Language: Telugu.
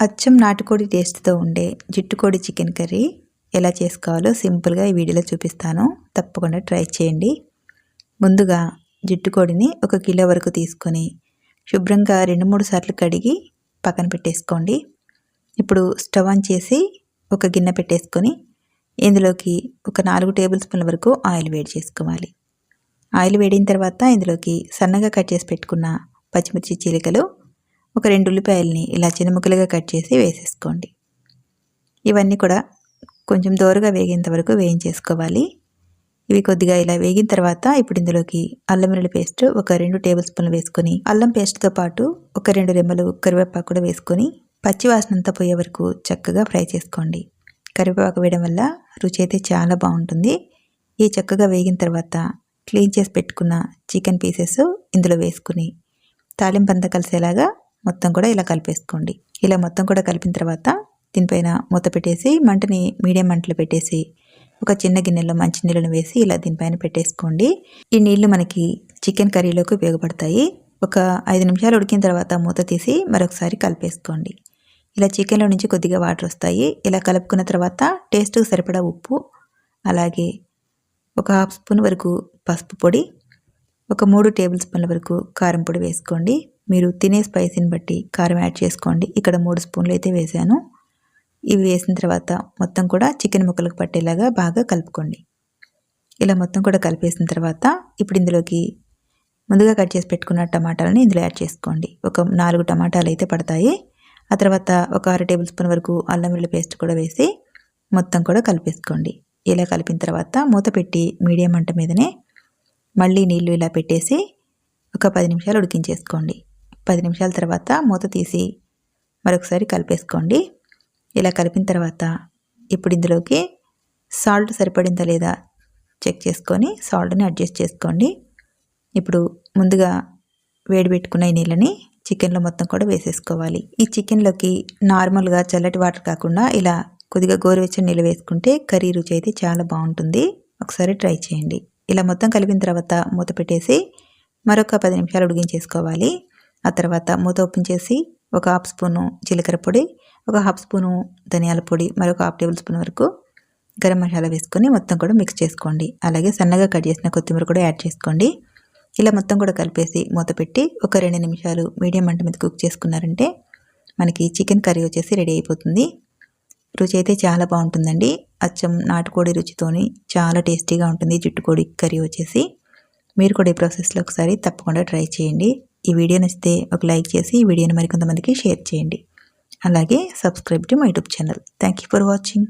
అచ్చం నాటుకోడి టేస్ట్తో ఉండే జిట్టుకోడి చికెన్ కర్రీ ఎలా చేసుకోవాలో సింపుల్గా ఈ వీడియోలో చూపిస్తాను. తప్పకుండా ట్రై చేయండి. ముందుగా జిట్టుకోడిని ఒక కిలో వరకు తీసుకొని శుభ్రంగా రెండు మూడు సార్లు కడిగి పక్కన పెట్టేసుకోండి. ఇప్పుడు స్టవ్ ఆన్ చేసి ఒక గిన్నె పెట్టేసుకొని ఇందులోకి ఒక నాలుగు టేబుల్ స్పూన్ల వరకు ఆయిల్ వేడి చేసుకోవాలి. ఆయిల్ వేడిన తర్వాత ఇందులోకి సన్నగా కట్ చేసి పెట్టుకున్న పచ్చిమిర్చి చీలికలు ఒక రెండు ఉల్లిపాయలని ఇలా చిన్న ముక్కలుగా కట్ చేసి వేసేసుకోండి. ఇవన్నీ కూడా కొంచెం దోరగా వేగేంత వరకు వేయించేసుకోవాలి. ఇవి కొద్దిగా ఇలా వేగిన తర్వాత ఇప్పుడు ఇందులోకి అల్లం వెల్లుల్లి పేస్ట్ ఒక రెండు టేబుల్ స్పూన్లు వేసుకొని అల్లం పేస్ట్తో పాటు ఒక రెండు రెమ్మలు కరివేపాకు కూడా వేసుకొని పచ్చివాసన అంతా పోయే వరకు చక్కగా ఫ్రై చేసుకోండి. కరివేపాకు వేయడం వల్ల రుచి అయితే చాలా బాగుంటుంది. ఈ చక్కగా వేగిన తర్వాత క్లీన్ చేసి పెట్టుకున్న చికెన్ పీసెస్ ఇందులో వేసుకుని తాలింపంతా కలిసేలాగా మొత్తం కూడా ఇలా కలిపేసుకోండి. ఇలా మొత్తం కూడా కలిపిన తర్వాత దీనిపైన మూత పెట్టేసి మంటని మీడియం మంటలో పెట్టేసి ఒక చిన్న గిన్నెలో మంచి నీళ్ళను వేసి ఇలా దీనిపైన పెట్టేసుకోండి. ఈ నీళ్ళు మనకి చికెన్ కర్రీలోకి ఉపయోగపడతాయి. ఒక ఐదు నిమిషాలు ఉడికిన తర్వాత మూత తీసి మరొకసారి కలిపేసుకోండి. ఇలా చికెన్లో నుంచి కొద్దిగా వాటర్ వస్తాయి. ఇలా కలుపుకున్న తర్వాత టేస్ట్కి సరిపడా ఉప్పు అలాగే ఒక హాఫ్ స్పూన్ వరకు పసుపు పొడి ఒక మూడు టేబుల్ స్పూన్ల వరకు కారం పొడి వేసుకోండి. మీరు తినే స్పైసీని బట్టి కారం యాడ్ చేసుకోండి. ఇక్కడ మూడు స్పూన్లు అయితే వేసాను ఇవి వేసిన తర్వాత మొత్తం కూడా చికెన్ ముక్కలకు పట్టేలాగా బాగా కలుపుకోండి. ఇలా మొత్తం కూడా కలిపేసిన తర్వాత ఇప్పుడు ఇందులోకి ముందుగా కట్ చేసి పెట్టుకున్న టమాటాలని ఇందులో యాడ్ చేసుకోండి. ఒక నాలుగు టమాటాలు అయితే పడతాయి. ఆ తర్వాత ఒక అర టేబుల్ స్పూన్ వరకు అల్లం వెల్లుల్లి పేస్ట్ కూడా వేసి మొత్తం కూడా కలిపేసుకోండి. ఇలా కలిపిన తర్వాత మూత పెట్టి మీడియం మంట మీదనే మళ్ళీ నీళ్ళు ఇలా పెట్టేసి ఒక పది నిమిషాలు ఉడికించేసుకోండి. పది నిమిషాల తర్వాత మూత తీసి మరొకసారి కలిపేసుకోండి. ఇలా కలిపిన తర్వాత ఇప్పుడు ఇందులోకి సాల్ట్ సరిపడిందా లేదా చెక్ చేసుకొని సాల్ట్ని అడ్జస్ట్ చేసుకోండి. ఇప్పుడు ముందుగా వేడి పెట్టుకున్న ఈ నీళ్ళని చికెన్లో మొత్తం కూడా వేసేసుకోవాలి. ఈ చికెన్లోకి నార్మల్గా చల్లటి వాటర్ కాకుండా ఇలా కొద్దిగా గోరువెచ్చని నీళ్ళు వేసుకుంటే కర్రీ రుచి అయితే చాలా బాగుంటుంది. ఒకసారి ట్రై చేయండి. ఇలా మొత్తం కలిపిన తర్వాత మూత పెట్టేసి మరొక పది నిమిషాలు ఉడిగించేసుకోవాలి ఆ తర్వాత మూత ఓపెన్ చేసి ఒక హాఫ్ స్పూను జీలకర్ర పొడి ఒక హాఫ్ స్పూను ధనియాల పొడి మరొక హాఫ్ టేబుల్ స్పూన్ వరకు గరం మసాలా వేసుకొని మొత్తం కూడా మిక్స్ చేసుకోండి. అలాగే సన్నగా కట్ చేసిన కొత్తిమీర కూడా యాడ్ చేసుకోండి. ఇలా మొత్తం కూడా కలిపేసి మూత పెట్టి ఒక రెండు నిమిషాలు మీడియం మంట మీద కుక్ చేసుకున్నారంటే మనకి చికెన్ కర్రీ వచ్చేసి రెడీ అయిపోతుంది. రుచి అయితే చాలా బాగుంటుందండి. అచ్చం నాటుకోడి రుచితోని చాలా టేస్టీగా ఉంటుంది. జుట్టుకోడి కర్రీ వచ్చేసి. మీరు కూడా ఈ ప్రాసెస్లో ఒకసారి తప్పకుండా ట్రై చేయండి. ఈ వీడియో నచ్చితే ఒక లైక్ చేసి ఈ వీడియోని మరికొంతమందికి షేర్ చేయండి. అలాగే subscribe to my YouTube channel. Thank you for watching.